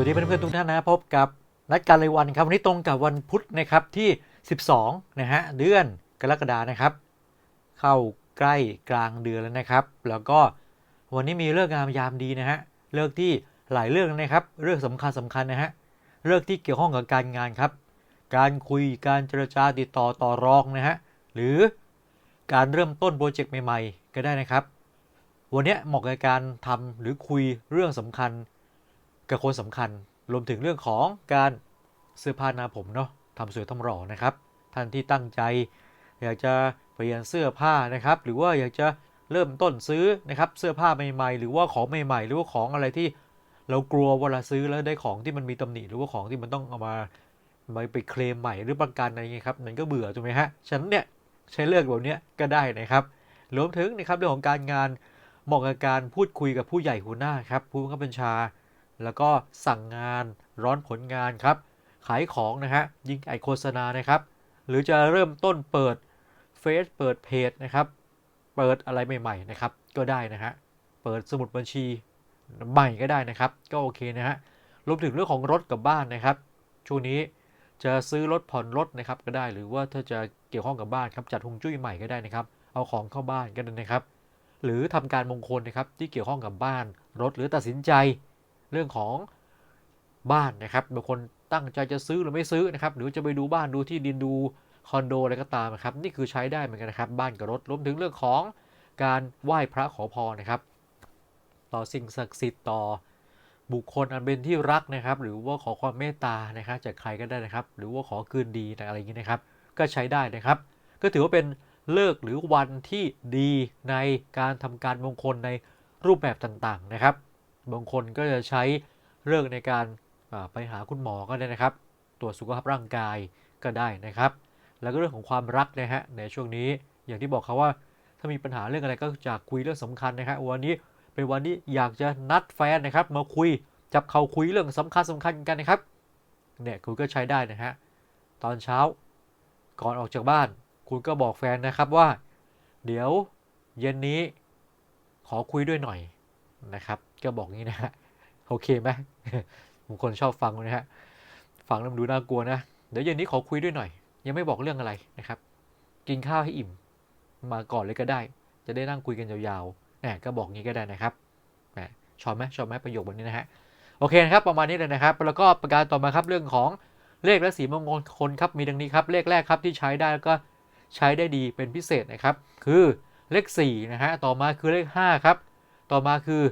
วัสดีเพื่อนๆทุกท่านนะพบกับนัดการรายวันครับวันนี้ตรงกับวันพุธนะครับที่ 12นะฮะเดือนกรกฎานะครับ เข้าใกล้กลางเดือนแล้วนะครับ แล้วก็วันนี้มีเลิกงามยามดีนะฮะเลิกที่หลายเรื่องนะครับเรื่องสำคัญสำคัญนะฮะเลิกที่เกี่ยวข้องกับการงานครับ การคุยการเจรจาติดต่อต่อรองนะฮะหรือการเริ่มต้นโปรเจกต์ใหม่ ๆ ก็ได้นะครับ วันนี้เหมาะกับการทำหรือคุยเรื่องสำคัญ กับคนสำคัญรวมถึงเรื่องของการเสื้อผ้าหน้าผมเนาะทำสวยทำหล่อนะครับ ท่านที่ตั้งใจ อยากจะเปลี่ยนเสื้อผ้านะครับ หรือว่าอยากจะเริ่มต้นซื้อนะครับเสื้อผ้าใหม่ๆ หรือว่าของใหม่ๆ หรือว่าของอะไรที่เรากลัวเวลาซื้อแล้วได้ของที่มันมีตำหนิหรือว่าของที่มันต้องเอามามาไปเคลมใหม่หรือประกันอะไรเงี้ยครับมันก็เบื่อถูกไหมฮะฉันเนี่ยใช้เลือกแบบเนี้ยก็ได้นะครับรวมถึงนะครับเรื่องของการงานเหมาะกับการพูดคุยกับผู้ใหญ่หัวหน้าครับผู้บังคับบัญชา แล้วก็สั่งงานร้อนผลงานครับ ขายของนะฮะ ยิงไอโฆษณานะครับ หรือจะเริ่มต้นเปิดเฟซเปิดเพจนะครับ เปิดอะไรใหม่ๆนะครับ ก็ได้นะฮะ เปิดสมุดบัญชีใหม่ก็ได้นะครับ ก็โอเคนะฮะ รวมถึงเรื่องของรถกับบ้านนะครับ ช่วงนี้จะซื้อรถผ่อนรถนะครับก็ได้ หรือว่าถ้าจะเกี่ยวข้องกับบ้านครับจัดฮวงจุ้ยใหม่ก็ได้นะครับ เอาของเข้าบ้านก็ได้นะครับ หรือทำการมงคลนะครับที่เกี่ยวข้องกับบ้านรถหรือตัดสินใจ เรื่องของบ้านนะครับบางคนตั้งใจจะซื้อหรือไม่ซื้อนะครับหรือจะไปดูบ้านดูที่ดินดูคอนโดอะไรก็ตามนะครับนี่คือใช้ได้เหมือนกันนะครับ บ้านกับรถรวมถึงเรื่องของการไหว้พระขอพรนะครับ ต่อสิ่งศักดิ์สิทธิ์ต่อบุคคลอันเป็นที่รักนะครับ หรือว่าขอความเมตตานะครับจากใครก็ได้นะครับ หรือว่าขอคืนดีอะไรอย่างนี้นะครับ ก็ใช้ได้นะครับ ก็ถือว่าเป็นเลิกหรือวันที่ดีในการทำการมงคลในรูปแบบต่างๆนะครับ บางคนก็จะใช้เรื่องในการไปหาคุณหมอก็ได้นะครับ ตรวจสุขภาพร่างกายก็ได้นะครับ แล้วก็เรื่องของความรักนะฮะในช่วงนี้อย่างที่บอกเขาว่าถ้ามีปัญหาเรื่องอะไรก็จะคุยเรื่องสำคัญนะฮะวันนี้เป็นวันที่อยากจะนัดแฟนนะครับ มาคุยจับเขาคุยเรื่องสำคัญสำคัญกันนะครับเนี่ยคุณก็ใช้ได้นะฮะตอนเช้าก่อนออกจากบ้าน คุณก็บอกแฟนนะครับว่า เดี๋ยวเย็นนี้ขอคุยด้วยหน่อยนะครับ ก็บอกงี้นะฮะโอเคไหมบางคนชอบฟังนะฮะฟังแล้วมันดูน่ากลัวนะเดี๋ยวเย็นนี้ขอคุยด้วยหน่อย ยังไม่บอกเรื่องอะไรนะครับ กินข้าวให้อิ่ม มาก่อนเลยก็ได้ จะได้นั่งคุยกันยาวๆแหมก็บอกงี้ก็ได้นะครับแหมชอบไหมชอบไหมประโยคแบบนี้นะฮะโอเคนะครับประมาณนี้เลยนะครับ แล้วก็ประการต่อมาครับเรื่องของเลขและสีมงคลครับมีดังนี้ครับ เลขแรกครับที่ใช้ได้แล้วก็ใช้ได้ดีเป็นพิเศษนะครับ คือเลข4นะฮะต่อมาคือเลข5ครับต่อมาคือ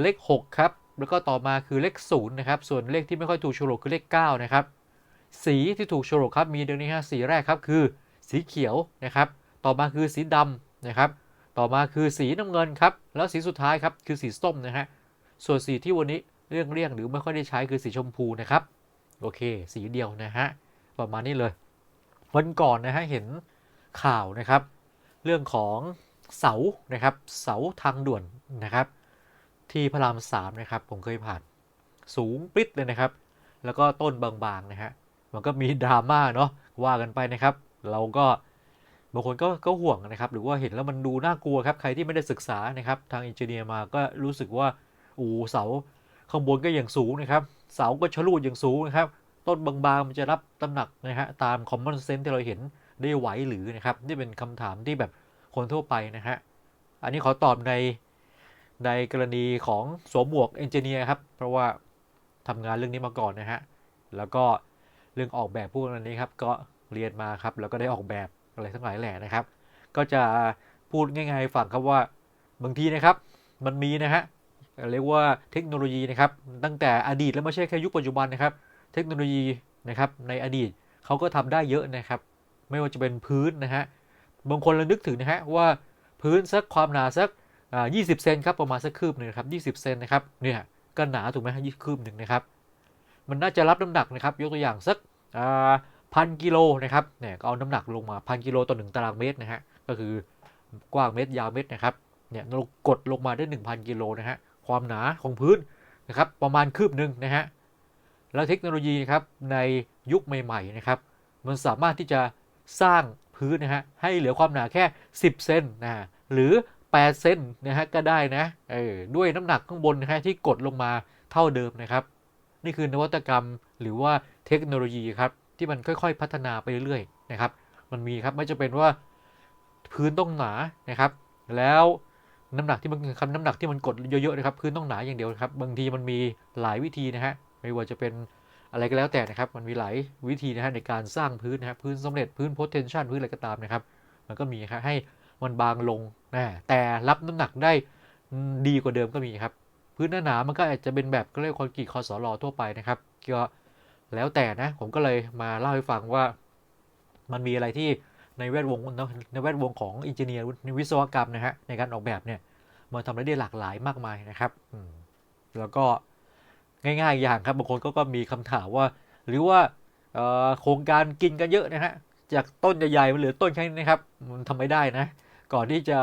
เลข 6 ครับ แล้วก็ต่อมาคือเลข 0 นะครับ ส่วนเลขที่ไม่ค่อยถูกโฉลกคือเลข 9 นะครับ สีที่ถูกโฉลกครับมีดังนี้ฮะสีแรกครับคือสีเขียวนะครับ ต่อมาคือสีดำนะครับ ต่อมาคือสีน้ำเงินครับ แล้วสีสุดท้ายครับคือสีส้มนะฮะ ส่วนสีที่วันนี้เรื่องเลี่ยงหรือไม่ค่อยได้ใช้คือสีชมพูนะครับ โอเค สีเดียวนะฮะ ประมาณนี้เลย วันก่อนนะฮะเห็นข่าวนะครับ เรื่องของเสานะครับ เสาทางด่วนนะครับ ที่พระรามสามนะครับผมเคยผ่านสูงปริ๊ดเลยนะครับ แล้วก็ต้นบางๆนะฮะมันก็มีดราม่าเนาะว่ากันไปนะครับ เราก็บางคนก็ก็ห่วงนะครับ หรือว่าเห็นแล้วมันดูน่ากลัวครับ ใครที่ไม่ได้ศึกษานะครับ ทางอินเจเนียร์มาก็รู้สึกว่าอูเสาข้างบนก็อย่างสูงนะครับ เสาก็ชะลูดอย่างสูงนะครับ ต้นบางๆมันจะรับตำหนักนะฮะตาม common sense ที่เราเห็นได้ไหวหรือนะครับ นี่เป็นคำถามที่แบบคนทั่วไปนะฮะ อันนี้ขอตอบใน ในกรณีของสวมหมวกเอนจิเนียร์ครับ เพราะว่าทำงานเรื่องนี้มาก่อนนะฮะ แล้วก็เรื่องออกแบบพวกนี้ครับ ก็เรียนมาครับ แล้วก็ได้ออกแบบอะไรทั้งหลายแหล่นะครับ ก็จะพูดง่ายๆให้ฟังครับว่าบางทีนะครับ มันมีนะฮะเรียกว่าเทคโนโลยีนะครับ ตั้งแต่อดีตแล้วไม่ใช่แค่ยุคปัจจุบันนะครับ เทคโนโลยีนะครับ ในอดีตเขาก็ทำได้เยอะนะครับ ไม่ว่าจะเป็นพื้นนะฮะ บางคนเรานึกถึงนะฮะว่าพื้นสักความหนาสัก อ่า20เซนครับประมาณสักคืบหนึ่งครับ20เซนนะครับเนี่ยก็หนาถูกไหมฮะยี่คืบหนึ่งนะครับมันน่าจะรับน้ำหนักนะครับยกตัวอย่างสักพันกิโลนะครับเนี่ยก็เอาน้ำหนักลงมาพันกิโลต่อหนึ่งตารางเมตรนะฮะก็คือกว้างเมตรยาวเมตรนะครับเนี่ยเรากดลงมาได้ 1,000 กิโลนะฮะความหนาของพื้นนะครับประมาณคืบหนึ่งนะฮะแล้วเทคโนโลยีนะครับในยุคใหม่ๆนะครับมันสามารถที่จะสร้างพื้นนะฮะให้เหลือความหนาแค่ 10 เซนนะฮะหรือ 8 เซนนะฮะก็ได้นะเออด้วยน้ำหนักข้างบนนะฮะที่กดลงมาเท่าเดิมนะครับ นี่คือนวัตกรรมหรือว่าเทคโนโลยีครับที่มันค่อยๆ พัฒนาไปเรื่อยๆนะครับ มันมีครับไม่จะเป็นว่าพื้นต้องหนานะครับ แล้วน้ำหนักที่มันคำน้ำหนักที่มันกดเยอะๆนะครับ พื้นต้องหนาอย่างเดียวครับ บางทีมันมีหลายวิธีนะฮะไม่ว่าจะเป็นอะไรก็แล้วแต่นะครับ มันมีหลายวิธีนะฮะในการสร้างพื้นนะฮะพื้นสำเร็จพื้น potential พื้นอะไรก็ตามนะครับ มันก็มีครับให้ มันบางลงนะแต่รับน้ำหนักได้ดีกว่าเดิมก็มีครับ พื้นหน้าๆมันก็อาจจะเป็นแบบก็เรียกคอนกรีตคอสลอทั่วไปนะครับก็แล้วแต่นะผมก็เลยมาเล่าให้ฟังว่ามันมีอะไรที่ในแวดวงในแวดวงของอินเจเนียร์ในวิศวกรรมนะฮะในการออกแบบเนี่ยมันทำได้หลากหลายมากมายนะครับแล้วก็ง่ายๆอย่างครับบางคนก็ก็มีคำถามว่า หรือว่าโครงการกินกันเยอะนะฮะจากต้นใหญ่ๆมันเหลือต้นแค่นี้นะครับ มันทำไม่ได้นะ ก่อนที่จะ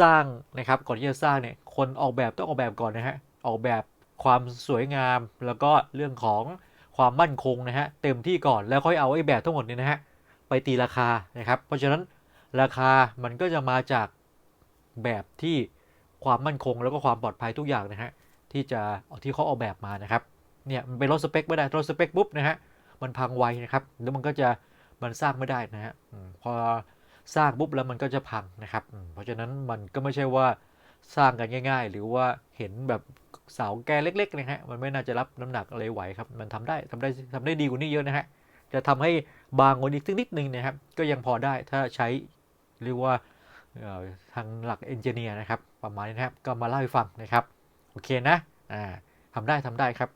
สร้างนะครับ ก่อนที่จะสร้างเนี่ย คนออกแบบต้องออกแบบก่อนนะฮะ ออกแบบความสวยงาม แล้วก็เรื่องของความมั่นคงนะฮะ เต็มที่ก่อนแล้วค่อยเอาไอ้แบบทั้งหมดเนี่ยนะฮะ ไปตีราคานะครับ เพราะฉะนั้นราคามันก็จะมาจากแบบที่ความมั่นคงแล้วก็ความปลอดภัยทุกอย่างนะฮะที่จะที่เขาออกแบบมานะครับ เนี่ยมันไปลดสเปคไม่ได้ลดสเปคปุ๊บนะฮะมันพังไวนะครับแล้วมันก็จะมันสร้างไม่ได้นะฮะพอ สร้างปุ๊บแล้วมันก็จะพังนะครับ เพราะฉะนั้นมันก็ไม่ใช่ว่าสร้างกันง่าย ๆ หรือว่าเห็นแบบเสาแกเล็กๆนะฮะมันไม่น่าจะรับน้ำหนักอะไรไหวครับ มันทำได้ทำได้ทำได้ดีกว่านี้เยอะนะฮะจะทำให้บางกว่านี้สักนิดนึงนะครับ ก็ยังพอได้ถ้าใช้เรียกว่าทางหลักเอนจิเนียร์นะครับ ประมาณนี้นะครับ ก็มาเล่าให้ฟังนะครับ โอเคนะอ่าทำได้ทำได้ครับ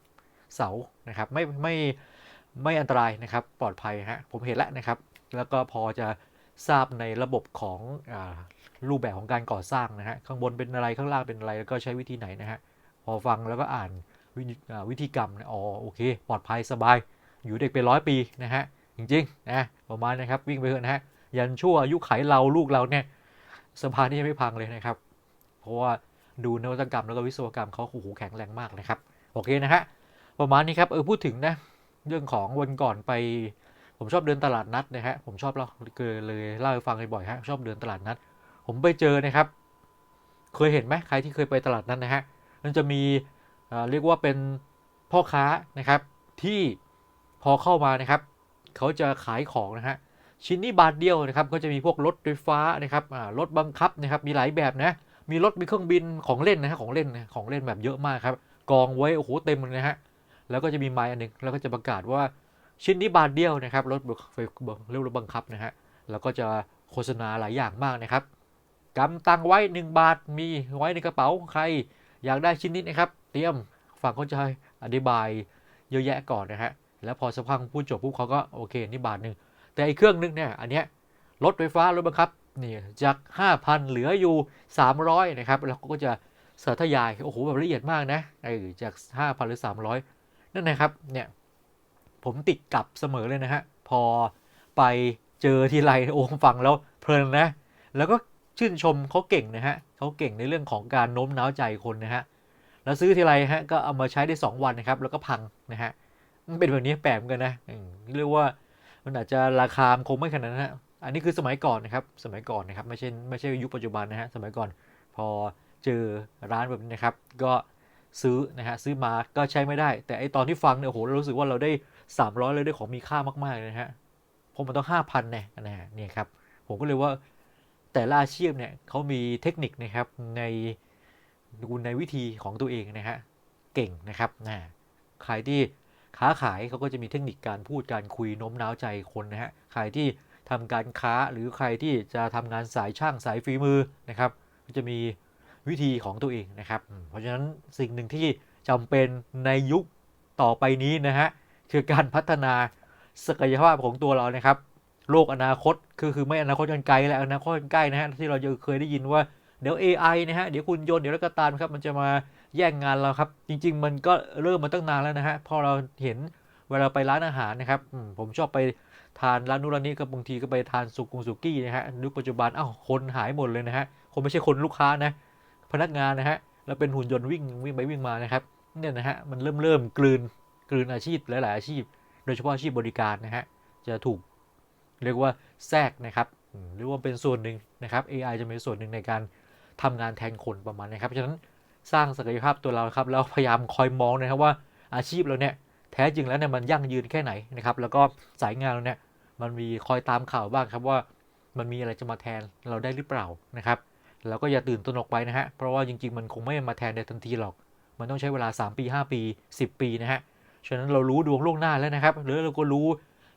เสานะครับไม่ไม่ไม่อันตรายนะครับ ปลอดภัยฮะผมเห็นแล้วนะครับ แล้วก็พอจะ ทราบในระบบของอรูปแบบของการก่อสร้างนะฮะข้างบนเป็นอะไรข้างล่างเป็นอะไรแล้วก็ใช้วิธีไหนนะฮะพอฟังแล้วก็อ่านวิธีอ่าวิธีกรรมนะอ๋อโอเค ปลอดภัยสบาย อยู่เด็กเป็นร้อยปีนะฮะจริงๆนะประมาณนะครับวิ่งไปเถอะนะฮะยันชั่วอายุไขเราลูกเราเนี่ยสะพานนี่ยังไม่พังเลยนะครับ เพราะว่าดูนวัตกรรมแล้วก็วิศวกรรมเขาโอ้โหแข็งแรงมากนะครับ โอเคนะฮะประมาณนี้ครับเออพูดถึงนะเรื่องของวันก่อนไป ผมชอบเดินตลาดนัดนะฮะผมชอบเล่าเลยเล่าให้ฟังบ่อยๆฮะชอบเดินตลาดนัด ผมไปเจอนะครับ เคยเห็นไหมใครที่เคยไปตลาดนัดนะฮะมันจะมีเเรียกว่าเป็นพ่อค้านะครับ ที่พอเข้ามานะครับเขาจะขายของนะฮะชิ้นนี้บาทเดียวนะครับก็จะมีพวกรถไฟฟ้านะครับรถบังคับนะครับ มีหลายแบบนะ มีรถมีเครื่องบินของเล่นนะฮะของเล่นของเล่นแบบเยอะมากครับกองไว้โอ้โหเต็มเลยนะฮะแล้วก็จะมีไม้อันหนึ่งแล้วก็จะประกาศว่า ชิ้นนี้บาทเดียวนะครับรถไฟเรียกรถบังคับนะฮะแล้วก็จะโฆษณาหลายอย่างมากนะครับกำตังไว้ 1 บาทมีไว้ในกระเป๋าใครอยากได้ชิ้นนี้นะครับ เตรียมฟังเขาจะอธิบายเยอะแยะก่อนนะฮะแล้วพอสักพักพูดจบปุ๊บเขาก็โอเคนี่บาทหนึ่งแต่อ้เครื่องนึงเนี่ยอันเนี้ยรถไฟฟ้ารถบังคับนี่จาก 5,000 เหลืออยู่ 300 นะครับ แล้วเขาก็จะสาธยาย โอ้โห แบบละเอียดมากนะไอ้จาก 5,000 หรือ 300 นั่นนะครับเนี่ย ผมติดกลับเสมอเลยนะฮะ พอไปเจอทีไรโอ้ฟังแล้วเพลินนะ แล้วก็ชื่นชมเขาเก่งนะฮะเขาเก่งในเรื่องของการโน้มน้าวใจคนนะฮะ แล้วซื้อทีไรฮะก็เอามาใช้ได้ 2 วันนะครับ แล้วก็พังนะฮะ มันเป็นแบบนี้แปลกเหมือนกันนะอืมเรียกว่ามันอาจจะราคาคงไม่ขนาดนั้นฮะ อันนี้คือสมัยก่อนนะครับ สมัยก่อนนะครับ ไม่ใช่ไม่ใช่ยุคปัจจุบันนะฮะ สมัยก่อนพอเจอร้านแบบนี้นะครับ ก็ซื้อนะฮะซื้อมาก็ใช้ไม่ได้ แต่ไอตอนที่ฟังเนี่ยโหเรารู้สึกว่าเราได้ 300เลยได้ของมีค่ามากๆเลยนะฮะเพราะมันต้อง5,000เนี่ยนะเนี่ยครับผมก็เลยว่าแต่ละอาชีพเนี่ยเขามีเทคนิคนะครับในในวิธีของตัวเองนะฮะเก่งนะครับนะใครที่ค้าขายเขาก็จะมีเทคนิคการพูดการคุยโน้มน้าวใจคนนะฮะใครที่ทำการค้าหรือใครที่จะทำงานสายช่างสายฝีมือนะครับ ก็จะมีวิธีของตัวเองนะครับ เพราะฉะนั้นสิ่งหนึ่งที่จำเป็นในยุคต่อไปนี้นะฮะ คือการพัฒนาศักยภาพของตัวเรานะครับ โลกอนาคตคือคือไม่อนาคตกันไกลและอนาคตกันใกล้นะฮะที่เราจะเคยได้ยินว่าเดี๋ยว AI นะฮะเดี๋ยวคุณยนต์เดี๋ยวรักตามครับมันจะมาแย่งงานเราครับ จริง ๆ มันก็เริ่มมาตั้งนานแล้วนะฮะพอเราเห็นเวลาไปร้านอาหารนะครับผมชอบไปทานร้านนู้นร้านนี้ก็บางทีก็ไปทานสุกุงสุกี้นะฮะยุคปัจจุบันอ้าวคนหายหมดเลยนะฮะคนไม่ใช่คนลูกค้านะ พนักงานนะฮะแล้วเป็นหุ่นยนต์วิ่งวิ่งไปวิ่งมานะครับเนี่ยนะฮะมันเริ่มเริ่มกลืน กลืนอาชีพหลาย ๆ อาชีพ โดยเฉพาะอาชีพบริการนะฮะจะถูกเรียกว่าแทรกนะครับหรือว่าเป็นส่วนหนึ่งนะครับ AI จะเป็นส่วนหนึ่งในการทำงานแทนคนประมาณนี้ครับฉะนั้นสร้างศักยภาพตัวเราครับแล้วพยายามคอยมองนะครับว่าอาชีพเราเนี่ยแท้จริงแล้วเนี่ยมันยั่งยืนแค่ไหนนะครับแล้วก็สายงานเราเนี่ยมันมีคอยตามข่าวบ้างครับว่ามันมีอะไรจะมาแทนเราได้หรือเปล่านะครับแล้วก็อย่าตื่นตระหนกไปนะฮะเพราะว่าจริง ๆ มันคงไม่มาแทนในทันทีหรอก มันต้องใช้เวลา 3 ปี 5 ปี 10 ปีนะฮะ ฉะนั้นเรารู้ดวงล่วงหน้าแล้วนะครับหรือเราก็รู้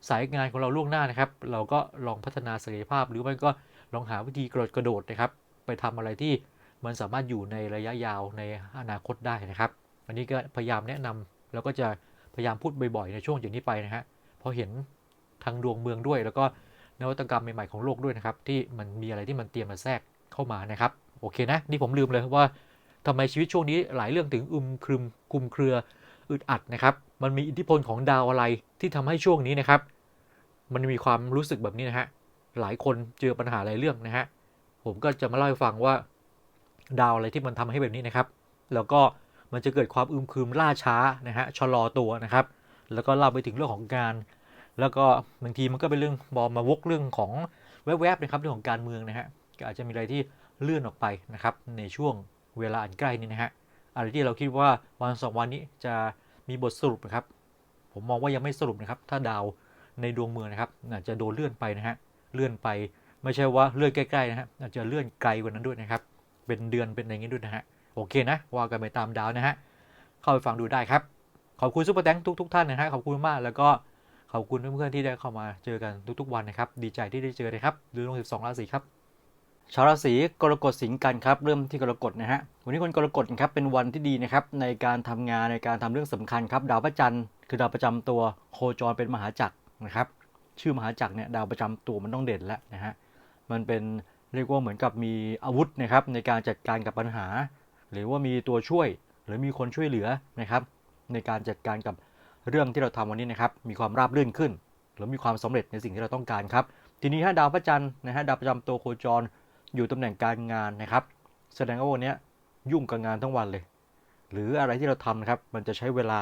สายงานของเราล่วงหน้านะครับ เราก็ลองพัฒนาศักยภาพ หรือไม่ก็ลองหาวิธีกระโดดกระโดดนะครับ ไปทำอะไรที่มันสามารถอยู่ในระยะยาวในอนาคตได้นะครับ อันนี้ก็พยายามแนะนำแล้วก็จะพยายามพูดบ่อยๆในช่วงจากนี้ไปนะฮะเพราะเห็นทางดวงเมืองด้วย แล้วก็นวัตกรรมใหม่ๆของโลกด้วยนะครับ ที่มันมีอะไรที่มันเตรียมมาแทรกเข้ามานะครับ โอเคนะ นี่ผมลืมเลยว่าทำไมชีวิตช่วงนี้หลายเรื่องถึงอึมครึมคุมเครืออึดอัดนะครับ มันมีอิทธิพลของดาวอะไรที่ทำให้ช่วงนี้นะครับ มันมีความรู้สึกแบบนี้นะฮะหลายคนเจอปัญหาหลายเรื่องนะฮะผมก็จะมาเล่าให้ฟังว่า ดาวอะไรที่มันทำให้แบบนี้นะครับ แล้วก็มันจะเกิดความอึมครึมล่าช้านะฮะชะลอตัวนะครับ แล้วก็เล่าไปถึงเรื่องของการแล้วก็บางทีมันก็เป็นเรื่องบอมาวกเรื่องของแวบๆนะครับเรื่องของการเมืองนะฮะก็อาจจะมีอะไรที่เลื่อนออกไปนะครับ ในช่วงเวลาอันใกล้นี้นะฮะอะไรที่เราคิดว่าวันสองวันนี้จะ มีบทสรุปนะครับ ผมมองว่ายังไม่สรุปนะครับ ถ้าดาวในดวงเมืองนะครับอาจจะโดนเลื่อนไปนะฮะเลื่อนไปไม่ใช่ว่าเลื่อนใกล้ๆนะฮะอาจจะเลื่อนไกลกว่านั้นด้วยนะครับ เป็นเดือนเป็นอะไรอย่างนี้ด้วยนะฮะโอเคนะว่ากันไปตามดาวนะฮะเข้าไปฟังดูได้ครับ ขอบคุณซุปเปอร์แตงทุกๆท่านนะฮะขอบคุณมากแล้วก็ขอบคุณเพื่อนๆที่ได้เข้ามาเจอกันทุกๆวันนะครับ ดีใจที่ได้เจอนะครับดูลง12ราศีครับ ชาวราศีกรกฎสิงห์กันครับเริ่มที่กรกฎนะฮะวันนี้คนกรกฎครับเป็นวันที่ดีนะครับในการทำงานในการทำเรื่องสำคัญครับดาวพระจันทร์คือดาวประจำตัวโคจรเป็นมหาจักรนะครับชื่อมหาจักรเนี่ยดาวประจำตัวมันต้องเด่นแล้วนะฮะมันเป็นเรียกว่าเหมือนกับมีอาวุธนะครับในการจัดการกับปัญหา หรือว่ามีตัวช่วย หรือมีคนช่วยเหลือนะครับ ในการจัดการกับเรื่องที่เราทำวันนี้นะครับมีความราบรื่นขึ้น หรือมีความสำเร็จในสิ่งที่เราต้องการครับทีนี้ถ้าดาวพระจันทร์นะฮะดาวประจำตัวโคจร อยู่ตำแหน่งการงานนะครับ แสดงว่าวันนี้ยุ่งกับงานทั้งวันเลย หรืออะไรที่เราทำนะครับ มันจะใช้เวลา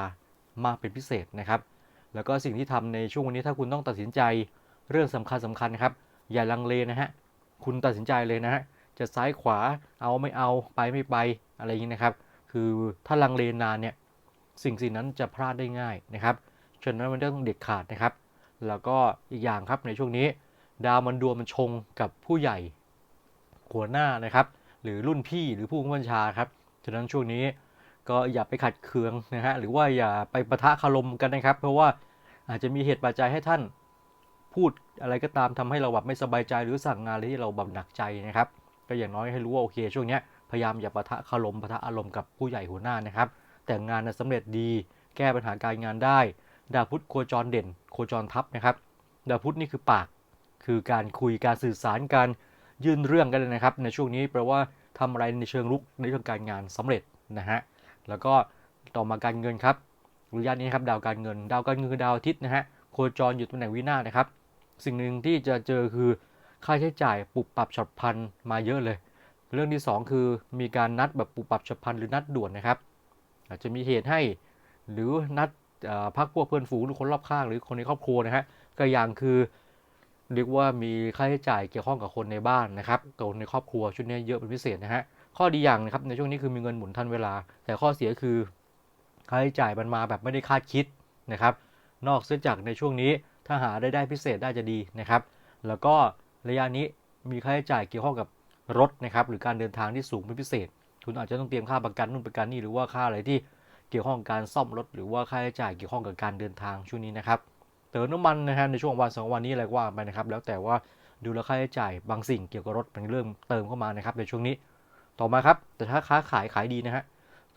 มากเป็นพิเศษนะครับ แล้วก็สิ่งที่ทำในช่วงวันนี้ถ้าคุณต้องตัดสินใจเรื่องสำคัญสำคัญนะครับ อย่าลังเลนะฮะ คุณตัดสินใจเลยนะฮะ จะซ้ายขวา เอาไม่เอา ไปไม่ไป อะไรอย่างนี้นะครับ คือถ้าลังเลนานเนี่ย สิ่งสิ่งนั้นจะพลาดได้ง่ายนะครับฉะนั้นมันต้องเด็ดขาดนะครับ แล้วก็อีกอย่างครับในช่วงนี้ ดาวมันดวงมันชงกับผู้ใหญ่ หัวหน้านะครับ หรือรุ่นพี่หรือผู้บัญชาครับฉะนั้นช่วงนี้ก็อย่าไปขัดเคืองนะฮะหรือว่าอย่าไปประทะคารมกันนะครับ เพราะว่าอาจจะมีเหตุปัจจัยให้ท่านพูดอะไรก็ตามทำให้เราแบบไม่สบายใจหรือสั่งงานอะไรที่เราแบบหนักใจนะครับ ก็อย่างน้อยให้รู้ว่าโอเค ช่วงนี้พยายามอย่าประทะคารมประทะอารมณ์กับผู้ใหญ่หัวหน้านะครับ แต่งานนะสำเร็จดีแก้ปัญหาการงานได้ ดาวพุธโคจรเด่น โคจรทับนะครับ ดาวพุธนี่คือปาก คือการคุยการสื่อสารการ ยื่นเรื่องกันเลยนะครับ ในช่วงนี้แปลว่าทำอะไรในเชิงลุกในเรื่องการงานสำเร็จนะฮะแล้วก็ต่อมาการเงินครับระยะนี้ครับดาวการเงิน ดาวการเงินคือดาวอาทิตย์นะฮะโคจรอยู่ตำแหน่งวินาศนะครับ สิ่งหนึ่งที่จะเจอคือค่าใช้จ่ายปุบปรับฉับพลันมาเยอะเลย เรื่องที่ 2 คือมีการนัดแบบปุบปรับฉับพลันหรือนัดด่วนนะครับ อาจจะมีเหตุให้ หรือนัดพักพวกเพื่อนฝูงหรือคนรอบข้างหรือคนในครอบครัวนะฮะก็อย่างคือ เรียกว่ามีค่าใช้จ่ายเกี่ยวข้องกับคนในบ้านนะครับกับคนในครอบครัวชุดนี้เยอะเป็นพิเศษนะฮะข้อดีอย่างนะครับในช่วงนี้คือมีเงินหมุนทันเวลา แต่ข้อเสียคือค่าใช้จ่ายมันมาแบบไม่ได้คาดคิดนะครับ นอกเสียจากในช่วงนี้ถ้าหาได้ได้พิเศษได้จะดีนะครับ แล้วก็ระยะนี้มีค่าใช้จ่ายเกี่ยวข้องกับรถนะครับหรือการเดินทางที่สูงเป็นพิเศษ คุณอาจจะต้องเตรียมค่าประกันนู่นประกันนี่หรือว่าค่าอะไรที่เกี่ยวข้องกับการซ่อมรถ หรือว่าค่าใช้จ่ายเกี่ยวข้องกับการเดินทางช่วงนี้นะครับ เติมน้ำมันนะครับในช่วงวันสองวันนี้อะไรว่าไปนะครับแล้วแต่ว่าดูแลค่าใช้จ่ายบางสิ่งเกี่ยวกับรถเป็นเรื่องเติมเข้ามานะครับในช่วงนี้ ต่อมาครับแต่ถ้าค้าขายขายดีนะฮะ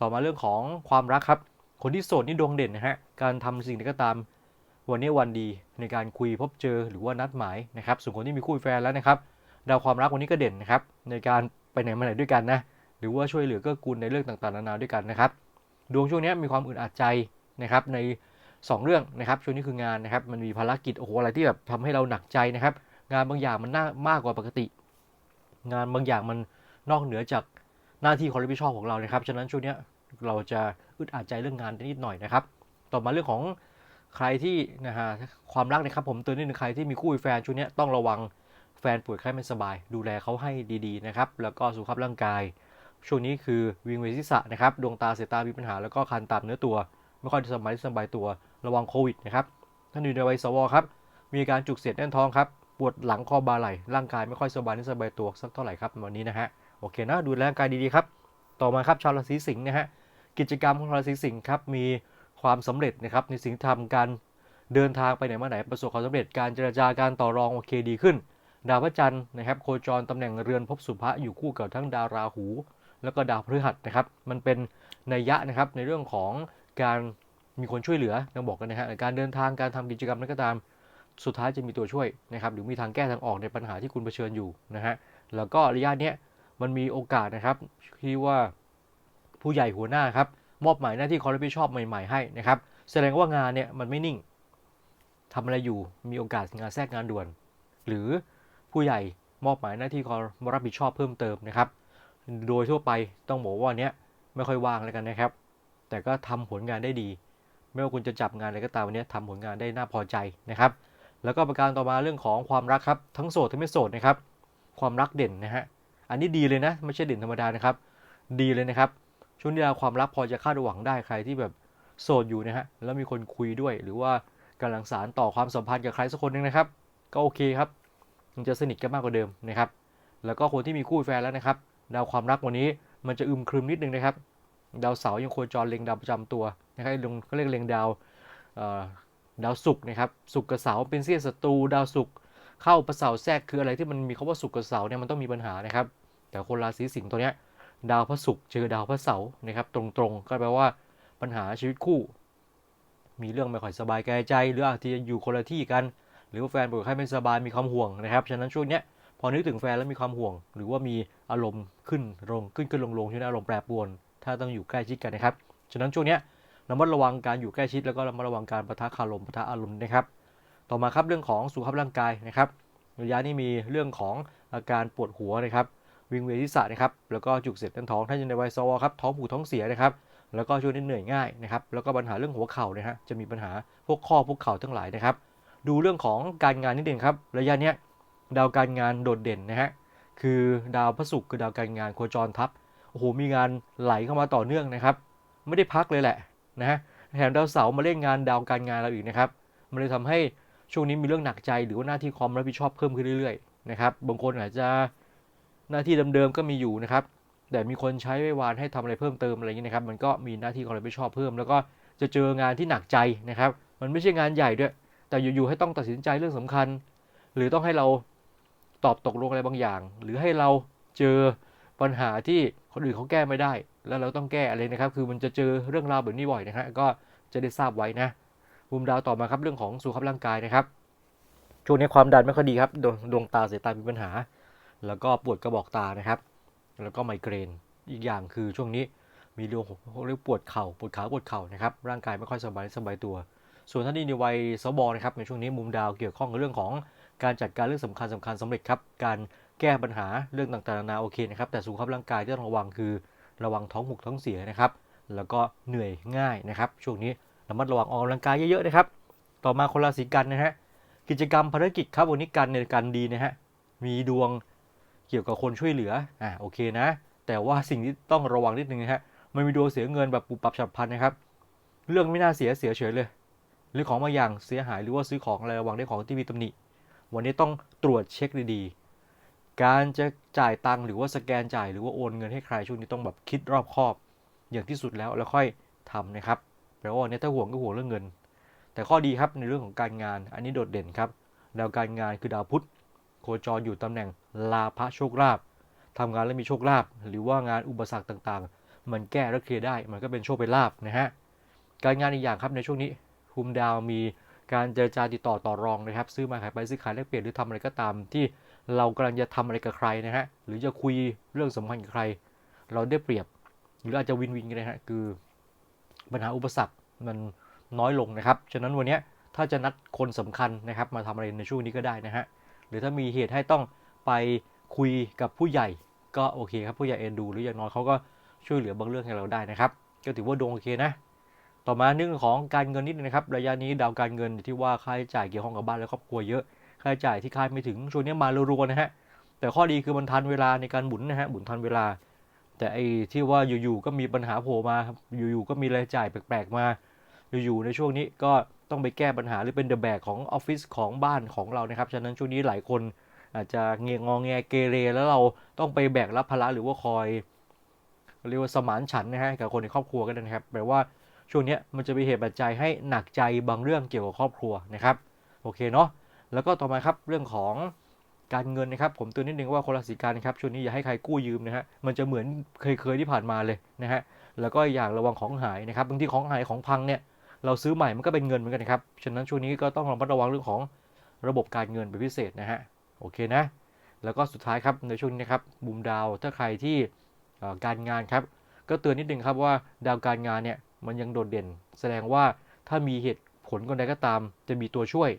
ต่อมาเรื่องของความรักครับ คนที่โสดนี่ดวงเด่นนะฮะการทำสิ่งใดก็ตามวันนี้วันดีในการคุยพบเจอหรือว่านัดหมายนะครับส่วนคนที่มีคู่แฟนแล้วนะครับดาวความรักวันนี้ก็เด่นนะครับในการไปไหนมาไหนด้วยกันนะหรือว่าช่วยเหลือเกื้อกูลในเรื่องต่างๆนานาด้วยกันนะครับ ดวงช่วงนี้มีความอึดอัดใจนะครับใน 2 เรื่องนะครับช่วงนี้คืองานนะครับมันมีภารกิจโอ้โหอะไรที่แบบทำให้เราหนักใจนะครับ งานบางอย่างมันน่ามากกว่าปกติ งานบางอย่างมันนอกเหนือจากหน้าที่ความรับผิดชอบของเรานะครับฉะนั้นช่วงนี้เราจะอึดอัดใจเรื่องงานนิดหน่อยนะครับ ต่อมาเรื่องของใครที่นะฮะความรักนะครับผมเตือนนิดนึงใครที่มีคู่มีแฟนช่วงนี้ต้องระวังแฟนป่วยไข้ไม่สบาย ดูแลเขาให้ดีๆนะครับแล้วก็สุขภาพร่างกาย ช่วงนี้คือวิงเวียนศีรษะนะครับดวงตาเสายตามีปัญหาแล้วก็คันตามเนื้อตัว ไม่ค่อยสบายสบายตัว ระวังโควิดนะครับท่านอยู่ในวัยสวครับ มีการจุกเสียดแน่นท้องครับ ปวดหลังคอบ่าไหล่ ร่างกายไม่ค่อยสบายนิสบายตัวสักเท่าไหร่ครับวันนี้นะฮะ โอเคนะ ดูแลร่างกายดีๆครับ ต่อมาครับชาวราศีสิงห์นะฮะ กิจกรรมของราศีสิงห์ครับ มีความสำเร็จนะครับในสิ่งที่ทำการเดินทางไปไหนมาไหนประสบความสำเร็จ การเจรจาการต่อรองโอเคดีขึ้น ดาวพระจันทร์นะครับโคจรตำแหน่งเรือนภพสุภะอยู่คู่กับทั้งดาวราหู แล้วก็ดาวพฤหัสนะครับ มันเป็นนัยยะนะครับในเรื่องของการ มีคนช่วยเหลือต้องบอกกันนะฮะการเดินทางการทำกิจกรรมนั้นก็ตาม สุดท้ายจะมีตัวช่วยนะครับหรือมีทางแก้ทางออกในปัญหาที่คุณเผชิญอยู่นะฮะแล้วก็ระยะเนี้ยมันมีโอกาสนะครับที่ว่าผู้ใหญ่หัวหน้าครับมอบหมายหน้าที่ความรับผิดชอบใหม่ๆให้นะครับแสดงว่างานเนี่ยมันไม่นิ่งทำอะไรอยู่มีโอกาสงานแทรกงานด่วน หรือผู้ใหญ่มอบหมายหน้าที่ความรับผิดชอบเพิ่มเติมนะครับ โดยทั่วไปต้องบอกว่าเนี้ยไม่ค่อยว่างแล้วกันนะครับ แต่ก็ทำผลงานได้ดี ไม่ว่าคุณจะจับงานอะไรก็ตามวันนี้ทำผลงานได้น่าพอใจนะครับ แล้วก็ประการต่อมาเรื่องของความรักครับทั้งโสดทั้งไม่โสดนะครับ ความรักเด่นนะฮะอันนี้ดีเลยนะไม่ใช่เด่นธรรมดานะครับ ดีเลยนะครับช่วงนี้ความรักพอจะคาดหวังได้ใครที่แบบโสดอยู่นะฮะแล้วมีคนคุยด้วย หรือว่ากำลังสารต่อความสัมพันธ์กับใครสักคนหนึงนะครับ ก็โอเคครับมันจะสนิทกันมากกว่าเดิมนะครับ แล้วก็คนที่มีคู่แฟนแล้วนะครับ ดาวความรักวันนี้มันจะอึมครึมนิดนึงนะครับ ดาวเสาร์ยังโคจรเล็งดาวประจำตัว นะครับลงเขาเรียกเล็งดาวดาวศุกร์นะครับศุกร์กับเสาร์เป็นเสี้ยศัตรูดาวศุกร์เข้าประเสาร์แทรกคืออะไรที่มันมีคาว่าศุกร์กับเสาร์เนี่ยมันต้องมีปัญหานะครับ แต่คนราศีสิงห์ตัวเนี้ยดาวพระศุกร์เจอดาวพระเสาร์นะครับ ตรงๆ ก็แปลว่าปัญหาชีวิตคู่ มีเรื่องไม่ค่อยสบายกายใจ หรืออาจจะอยู่คนละที่กัน หรือว่าแฟนป่วยไข้ไม่สบายมีความห่วงนะครับฉะนั้นช่วงเนี้ยพอนึกถึงแฟนแล้วมีความห่วง หรือว่ามีอารมณ์ขึ้นลงขึ้นขึ้นลงลงช่วงนี้อารมณ์แปรปรวน ถ้าต้องอยู่ใกล้ชิดกันนะครับฉะนั้นช่วงเนี้ย ระมัดระวังการอยู่ใกล้ชิดแล้วก็ระมัดระวังการประทะคารมประทะอารมณ์นะครับ ต่อมาครับเรื่องของสุขภาพร่างกายนะครับระยะนี้มีเรื่องของอาการปวดหัวนะครับวิงเวียนศีรษะนะครับแล้วก็จุกเสียดแน่นท้องถ้าอยู่ในวัยสวครับท้องผูกท้องเสียนะครับแล้วก็ช่วงนี้เหนื่อยง่ายนะครับแล้วก็ปัญหาเรื่องหัวเข่านะฮะจะมีปัญหาพวกข้อพวกเข่าทั้งหลายนะครับ ดูเรื่องของการงานนิดนึงครับระยะนี้ดาวการงานโดดเด่นนะฮะคือดาวพระศุกร์คือดาวการงานโคจรทับโอ้โหมีงานไหลเข้ามาต่อเนื่องนะครับ ไม่ได้พักเลยแหละ นะแถมดาวเสาร์มาเล่นงานดาวการงานเราอีกนะครับมันเลยทำให้ช่วงนี้มีเรื่องหนักใจหรือว่าหน้าที่ความรับผิดชอบเพิ่มขึ้นเรื่อยๆนะครับบางคนอาจจะหน้าที่เดิมๆก็มีอยู่นะครับแต่มีคนใช้ไว้วานให้ทำอะไรเพิ่มเติมอะไรอย่างนี้นะครับ มันก็มีหน้าที่ความรับผิดชอบเพิ่ม แล้วก็จะเจองานที่หนักใจนะครับ มันไม่ใช่งานใหญ่ด้วย แต่อยู่ๆให้ต้องตัดสินใจเรื่องสำคัญ หรือต้องให้เราตอบตกลงอะไรบางอย่าง หรือให้เราเจอปัญหาที่คนอื่นเขาแก้ไม่ได้ แล้วเราต้องแก้อะไรนะครับ คือมันจะเจอเรื่องราวแบบนี้บ่อยนะฮะก็จะได้ทราบไว้นะมุมดาวต่อมาครับเรื่องของสุขภาพร่างกายนะครับช่วงนี้ความดันไม่ค่อยดีครับดวงดวงตาสายตามีปัญหา แล้วก็ปวดกระบอกตานะครับ แล้วก็ไมเกรนอีกอย่างคือช่วงนี้มีเรื่องของเรียกปวดเข่าปวดขาปวดเข่านะครับร่างกายไม่ค่อยสบายสบายตัว ส่วนท่านที่ในวัยสบอนะครับในช่วงนี้มุมดาวเกี่ยวข้องกับเรื่องของการจัดการเรื่องสำคัญสำคัญสำเร็จครับการแก้ปัญหาเรื่องต่างๆนานาโอเคนะครับแต่สุขภาพร่างกายที่ต้องระวังคือ ระวังท้องผูกท้องเสียนะครับ แล้วก็เหนื่อยง่ายนะครับ ช่วงนี้ระมัดระวังออกกำลังกายเยอะๆนะครับ ต่อมาคนราศีกันนะฮะ กิจกรรมภารกิจครับวันนี้กันในการดีนะฮะ มีดวงเกี่ยวกับคนช่วยเหลือ อ่าโอเคนะ แต่ว่าสิ่งที่ต้องระวังนิดนึงนะฮะ มันมีดวงเสียเงินแบบปุบปับฉับพลันนะครับ เรื่องไม่น่าเสียเสียเฉยเลย หรือของบางอย่างเสียหายหรือว่าซื้อของอะไรระวังได้ของที่มีตำหนิ วันนี้ต้องตรวจเช็คดีๆ การจะจ่ายตังค์หรือว่าสแกนจ่ายหรือว่าโอนเงินให้ใครช่วงนี้ต้องแบบคิดรอบคอบอย่างที่สุดแล้วแล้วค่อยทำนะครับแปลว่าวันนี้ถ้าห่วงก็ห่วงเรื่องเงิน แต่ข้อดีครับในเรื่องของการงาน อันนี้โดดเด่นครับดาวการงานคือดาวพุธโคจรอยู่ตำแหน่งลาภโชคลาภทำงานแล้วมีโชคลาภหรือว่างานอุปสรรคต่างๆ มันแก้และเคลียร์ได้มันก็เป็นโชคเป็นลาภนะฮะการงานอีกอย่างครับในช่วงนี้ภูมิดาวมีการเจรจาติดต่อต่อรองนะครับ ซื้อมาขายไปซื้อขายแลกเปลี่ยนหรือทำอะไรก็ตามที่ เรากำลังจะทำอะไรกับใครนะฮะ หรือจะคุยเรื่องสำคัญกับใคร เราได้เปรียบ หรืออาจจะวินวินกันนะฮะ คือปัญหาอุปสรรคมันน้อยลงนะครับ ฉะนั้นวันนี้ถ้าจะนัดคนสำคัญนะครับ มาทำอะไรในช่วงนี้ก็ได้นะฮะ หรือถ้ามีเหตุให้ต้องไปคุยกับผู้ใหญ่ ก็โอเคครับผู้ใหญ่เอ็นดู หรืออย่างน้อยเขาก็ช่วยเหลือบางเรื่องให้เราได้นะครับ ก็ถือว่าดวงโอเคนะ ต่อมาเรื่องของการเงินนิดนึงนะครับ ระยะนี้ดาวการเงินที่ว่าค่าใช้จ่ายเกี่ยวข้องกับบ้านและครอบครัวเยอะ ค่าใช้จ่ายที่คาดไม่ถึงช่วงนี้มารัวๆนะฮะแต่ข้อดีคือมันทันเวลาในการหมุนนะฮะหมุนทันเวลา แต่ไอ้ที่ว่าอยู่ๆก็มีปัญหาโผล่มาครับอยู่ๆก็มีรายจ่ายแปลกๆมา อยู่ๆในช่วงนี้ก็ต้องไปแก้ปัญหาหรือเป็นเดอะแบกของออฟฟิศของบ้านของเรานะครับฉะนั้นช่วงนี้หลายคนอาจจะเงียงอแงเกเรแล้วเราต้องไปแบกรับภาระหรือว่าคอยเรียกว่าสมานฉันนะฮะกับคนในครอบครัวกันนะครับแปลว่าช่วงนี้มันจะมีเหตุปัจจัยให้หนักใจบางเรื่องเกี่ยวกับครอบครัวนะครับ โอเคเนาะ แล้วก็ต่อมาครับเรื่องของการเงินนะครับ ผมเตือนนิดนึงว่าคนราศีกันนะครับช่วงนี้อย่าให้ใครกู้ยืมนะฮะมันจะเหมือนเคยๆที่ผ่านมาเลยนะฮะแล้วก็อย่างระวังของหายนะครับบางทีของหายของพังเนี่ยเราซื้อใหม่มันก็เป็นเงินเหมือนกันนะครับฉะนั้นช่วงนี้ก็ต้องระมัดระวังเรื่องของระบบการเงินเป็นพิเศษนะฮะโอเคนะ แล้วก็สุดท้ายครับในช่วงนี้นะครับบุมดาวถ้าใครที่การงานครับ ก็เตือนนิดนึงครับว่าดาวการงานเนี่ยมันยังโดดเด่น แสดงว่าถ้ามีเหตุผลคนใดก็ตาม จะมีตัวช่วย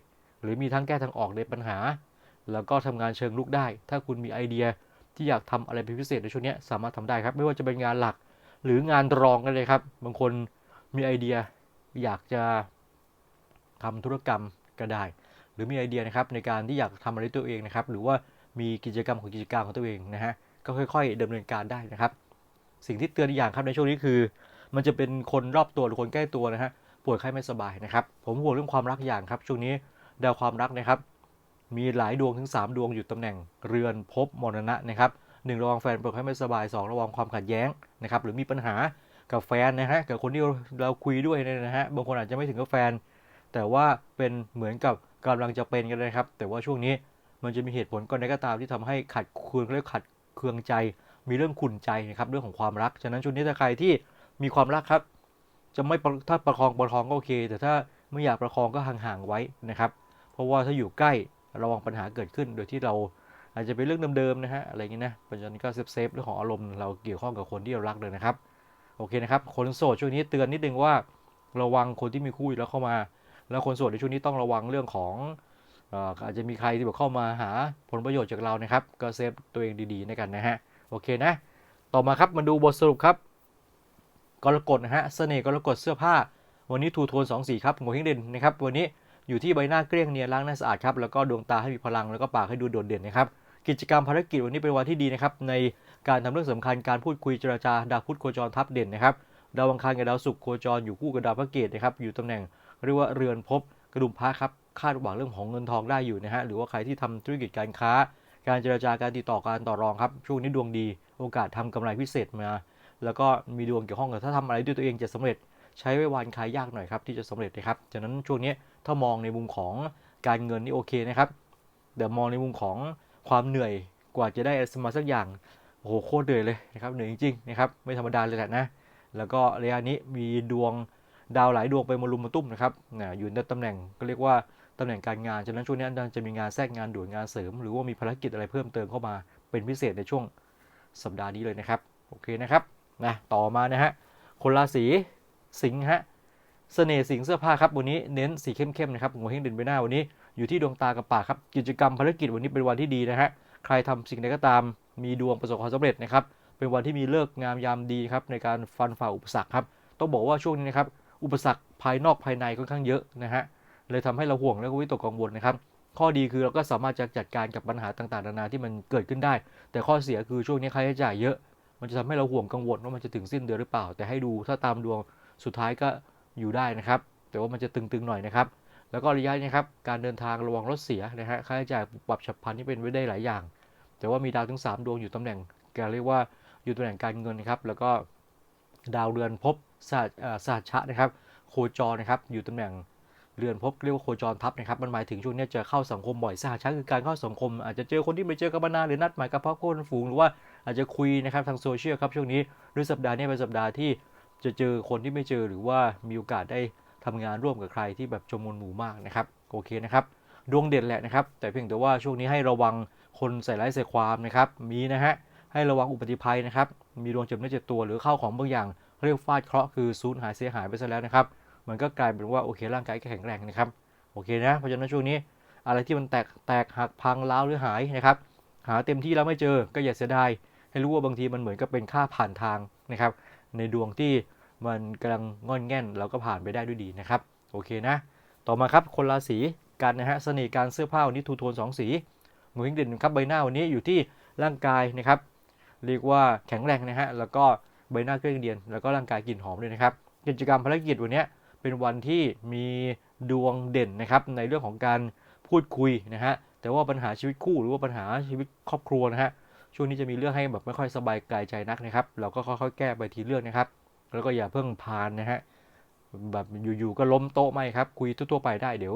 หรือมีทั้งแก้ทางออกในปัญหา แล้วก็ทำงานเชิงลุกได้ ถ้าคุณมีไอเดียที่อยากทำอะไรเป็นพิเศษในช่วงนี้สามารถทำได้ครับ ไม่ว่าจะเป็นงานหลักหรืองานรองกันเลยครับ บางคนมีไอเดียอยากจะทำธุรกรรมก็ได้ หรือมีไอเดียนะครับในการที่อยากทำอะไรตัวเองนะครับ หรือว่ามีกิจกรรมของกิจการของตัวเองนะฮะ ก็ค่อย ๆดำเนินการได้นะครับ สิ่งที่เตือนอีกอย่างครับในช่วงนี้คือ มันจะเป็นคนรอบตัวหรือคนใกล้ตัวนะฮะ ป่วยไข้ไม่สบายนะครับ ผมห่วงเรื่องความรักอย่างครับ ช่วงนี้ ดาวความรักนะครับ มีหลายดวงถึง 3 ดวงอยู่ตำแหน่งเรือนภพมรณะนะครับหนึ่งระวังแฟนเป่วยไข้ไม่สบายสองระวังความขัดแย้งนะครับหรือมีปัญหากับแฟนนะฮะกับคนที่เราคุยด้วยนะฮะบางคนอาจจะไม่ถึงกับแฟน แต่ว่าเป็นเหมือนกับกำลังจะเป็นกันเลยนะครับ แต่ว่าช่วงนี้มันจะมีเหตุผลก่อนใดก็ตามที่ทำให้ขัดเคืองเรียกขัดเคืองใจ มีเรื่องขุ่นใจนะครับเรื่องของความรัก ฉะนั้นช่วงนี้ถ้าใครที่มีความรักครับ จะไม่ถ้าประคองประคองก็โอเค แต่ถ้าไม่อยากประคองก็ห่างๆไว้นะครับ ราะว่าถ้าอยู่ใกล้ระวังปัญหาเกิดขึ้น โดยที่เราอาจจะเป็นเรื่องเดิมๆนะฮะอะไรอย่างนี้นะเพราะฉะนั้นก็เซฟเซฟเรื่องของอารมณ์เราเกี่ยวข้องกับคนที่เรารักเลยนะครับโอเคนะครับคนโสดช่วงนี้เตือนนิดนึงว่าระวังคนที่มีคู่แล้วเข้ามา แล้วคนโสดในช่วงนี้ต้องระวังเรื่องของอาจจะมีใครที่แบบเข้ามาหาผลประโยชน์จากเรานะครับ ก็เซฟตัวเองดีๆในกันนะฮะโอเคนะ ต่อมาครับมาดูบทสรุปครับกรกฎนะฮะเสน่ห์กรกฎเสื้อผ้า วันนี้ทูโทน2สีครับโงเฮงเด่นนะครับ วันนี้ อยู่ที่ใบหน้าเกลี้ยงเนียนล้างหน้าสะอาดครับแล้วก็ดวงตาให้มีพลังแล้วก็ปากให้ดูโดดเด่นนะครับกิจกรรมภารกิจวันนี้เป็นวันที่ดีนะครับในการทำเรื่องสำคัญการพูดคุยเจรจาดาวพุธโคจรทับเด่นนะครับดาวอังคารกับดาวศุกร์โคจรอยู่คู่กับดาวพระเกตนะครับอยู่ตำแหน่งเรียกว่าเรือนภพกระดุมพระครับคาดหวังเรื่องของเงินทองได้อยู่นะฮะหรือว่าใครที่ทำธุรกิจการค้า การเจรจาการติดต่อการต่อรองครับช่วงนี้ดวงดี โอกาสทำกำไรพิเศษมา แล้วก็มีดวงเกี่ยวข้องกับถ้าทำอะไรด้วยตัวเองจะสำเร็จ ใช้ไว้วานคายยากหน่อยครับที่จะสำเร็จนะครับฉะนั้นช่วงนี้ ถ้ามองในมุมของการเงินนี่โอเคนะครับแต่มองในมุมของความเหนื่อยกว่าจะได้สมาสักอย่างโอ้โหโคตรเหนื่อยเลยนะครับเหนื่อยจริงๆนะครับไม่ธรรมดาเลยแหละนะแล้วก็ระยะนี้มีดวงดาวหลายดวงไปมารุมมาตุ้มนะครับนะอยู่ในตำแหน่งก็เรียกว่าตำแหน่งการงานฉะนั้นช่วงนี้จะมีงานแทรกงานด่วนงานเสริม หรือว่ามีภารกิจอะไรเพิ่มเติมเข้ามาเป็นพิเศษในช่วงสัปดาห์นี้เลยนะครับโอเคนะครับนะต่อมานะฮะคนราศีสิงห์ฮะ เสน่ห์สิงเสื้อผ้าครับวันนี้เน้นสีเข้มๆนะครับหัวเฮงเด่นใบหน้าวันนี้อยู่ที่ดวงตากับปากครับกิจกรรมภารกิจวันนี้เป็นวันที่ดีนะฮะใครทำสิ่งใดก็ตามมีดวงประสบความสำเร็จนะครับเป็นวันที่มีเลิกงามยามดีครับในการฟันฝ่าอุปสรรคครับต้องบอกว่าช่วงนี้นะครับอุปสรรคภายนอกภายในค่อนข้างเยอะนะฮะเลยทำให้เราห่วงและก็วิตกกังวลนะครับข้อดีคือเราก็สามารถจะจัดการกับปัญหาต่างๆนานาที่มันเกิดขึ้นได้ แต่ข้อเสียคือช่วงนี้ค่าใช้จ่ายเยอะ มันจะทำให้เราห่วงกังวลว่ามันจะถึงสิ้นเดือนหรือเปล่า แต่ให้ดูถ้าตามดวงสุดท้ายก็ อยู่ได้นะครับ แต่ว่ามันจะตึงๆหน่อยนะครับ แล้วก็ระยะนี้ครับ การเดินทางระวังรถเสียนะฮะ ค่าใช้จ่ายปรับฉับพลันที่เป็นไว้ได้หลายอย่าง แต่ว่ามีดาวถึง 3 ดวงอยู่ตำแหน่งแกเรียกว่าอยู่ตำแหน่งการเงินนะครับ แล้วก็ดาวเรือนภพศาสาสตร์ชะนะครับ โคจรนะครับ อยู่ตำแหน่งเรือนภพเรียกว่าโคจรทับนะครับ มันหมายถึงช่วงนี้จะเข้าสังคมบ่อยสหชาคือการเข้าสังคม อาจจะเจอคนที่ไม่เจอกันมานานหรือนัดหมายกับพักคนฝูงหรือว่าอาจจะคุยนะครับทางโซเชียลครับช่วงนี้หรือสัปดาห์นี้เป็นสัปดาห์ที่ จะเจอคนที่ไม่เจอหรือว่ามีโอกาสได้ทำงานร่วมกับใครที่แบบจำนวนหมู่มากนะครับโอเคนะครับดวงเด่นแหละนะครับ แต่เพียงแต่ว่าช่วงนี้ให้ระวังคนใส่ร้ายใส่ความนะครับ มีนะฮะให้ระวังอุบัติภัยนะครับ มีดวงเจ็บเนื้อเจ็บตัวหรือเข้าของบางอย่างเรียกฟาดเคราะห์คือสูญหายเสียหายไปซะแล้วนะครับ มันก็กลายเป็นว่าโอเคร่างกายแข็งแรงนะครับโอเคนะเพราะฉะนั้นช่วงนี้อะไรที่มันแตกแตกหักพังร้าวหรือหายนะครับ หาเต็มที่แล้วไม่เจอก็อย่าเสียดายให้รู้ว่าบางทีมันเหมือนกับเป็นค่าผ่านทางนะครับ ในดวงที่มันกำลังงอนแง่นเราก็ผ่านไปได้ด้วยดีนะครับ โอเคนะ ต่อมาครับคนราศีกันนะฮะเสน่ห์การเสื้อผ้าวันนี้ทูโทนสองสีหนูหิ้งเด่นครับใบหน้าวันนี้อยู่ที่ร่างกายนะครับ เรียกว่าแข็งแรงนะฮะแล้วก็ใบหน้าเกลี้ยงเดียน แล้วก็ร่างกายกลิ่นหอมเลยนะครับ กิจกรรมภารกิจวันนี้เป็นวันที่มีดวงเด่นนะครับในเรื่องของการพูดคุยนะฮะแต่ว่าปัญหาชีวิตคู่หรือว่าปัญหาชีวิตครอบครัวนะฮะ ช่วงนี้จะมีเรื่องให้แบบไม่ค่อยสบายกายใจนักนะครับ เราก็ค่อยๆแก้ไปทีเรื่องนะครับ แล้วก็อย่าเพิ่งพานนะฮะแบบอยู่ๆก็ล้มโต๊ะไม่ครับ คุยทั่วๆไปได้เดี๋ยว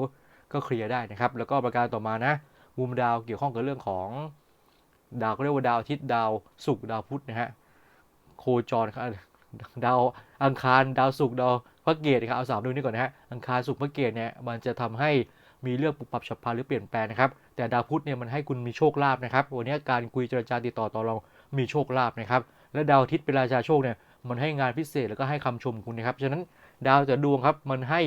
ก็เคลียร์ได้นะครับ แล้วก็ประการต่อมานะมุมดาวเกี่ยวข้องกับเรื่องของดาวก็เรียกว่าดาวอาทิตย์ดาวศุกร์ดาวพุธนะฮะโคจรครับดาวอังคารดาวศุกร์ดาวพระเกตนะครับเอาสามดวงนี้ก่อนนะฮะอังคารศุกร์พระเกตเนี่ยมันจะทำให้มีเรื่องปรับปรับฉับพลันหรือเปลี่ยนแปลงนะครับ แต่ดาวพุธเนี่ยมันให้คุณมีโชคลาภนะครับวันนี้การคุยเจรจาติดต่อต่อรองมีโชคลาภนะครับและดาวอาทิตย์เป็นราชาโชคเนี่ยมันให้งานพิเศษแล้วก็ให้คำชมคุณนะครับฉะนั้นดาวแต่ดวงครับมันให้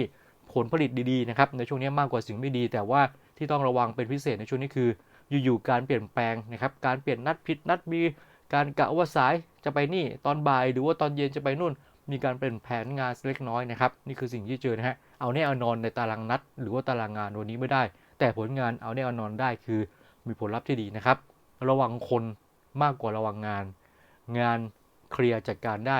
ผลผลิตดีๆนะครับในช่วงนี้มากกว่าสิ่งไม่ดี แต่ว่าที่ต้องระวังเป็นพิเศษในช่วงนี้คืออยู่ๆการเปลี่ยนแปลงนะครับการเปลี่ยนนัดผิดนัดมีการกะว่าสายจะไปนี่ตอนบ่ายหรือว่าตอนเย็นจะไปนู่น มีการเปลี่ยนแผนงานเล็กน้อยนะครับนี่คือสิ่งที่เจอนะฮะเอาแน่เอานอนในตารางนัด หรือว่าตารางงานวันนี้ไม่ได้ แต่ผลงานเอาแน่เอานอนได้คือมีผลลัพธ์ที่ดีนะครับ ระวังคนมากกว่าระวังงาน งานเคลียร์จัดการได้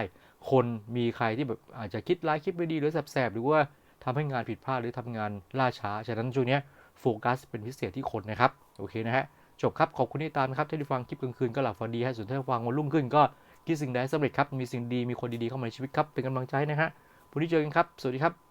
คนมีใครที่แบบอาจจะคิดร้ายคิดไม่ดีหรือแสบๆหรือว่าทำให้งานผิดพลาดหรือทำงานล่าช้า ฉะนั้นช่วงนี้โฟกัสเป็นพิเศษที่คนนะครับ โอเคนะฮะ จบครับ ขอบคุณที่ตามครับที่ได้ฟังคลิปกลางคืนก็หลับฝันดีฮะส่วนถ้าฟังวันรุ่งขึ้นก็คิดสิ่งใดให้สำเร็จครับ มีสิ่งดี มีคนดีๆเข้ามาในชีวิตครับ เป็นกำลังใจนะฮะวันนี้เจอกันครับ สวัสดีครับ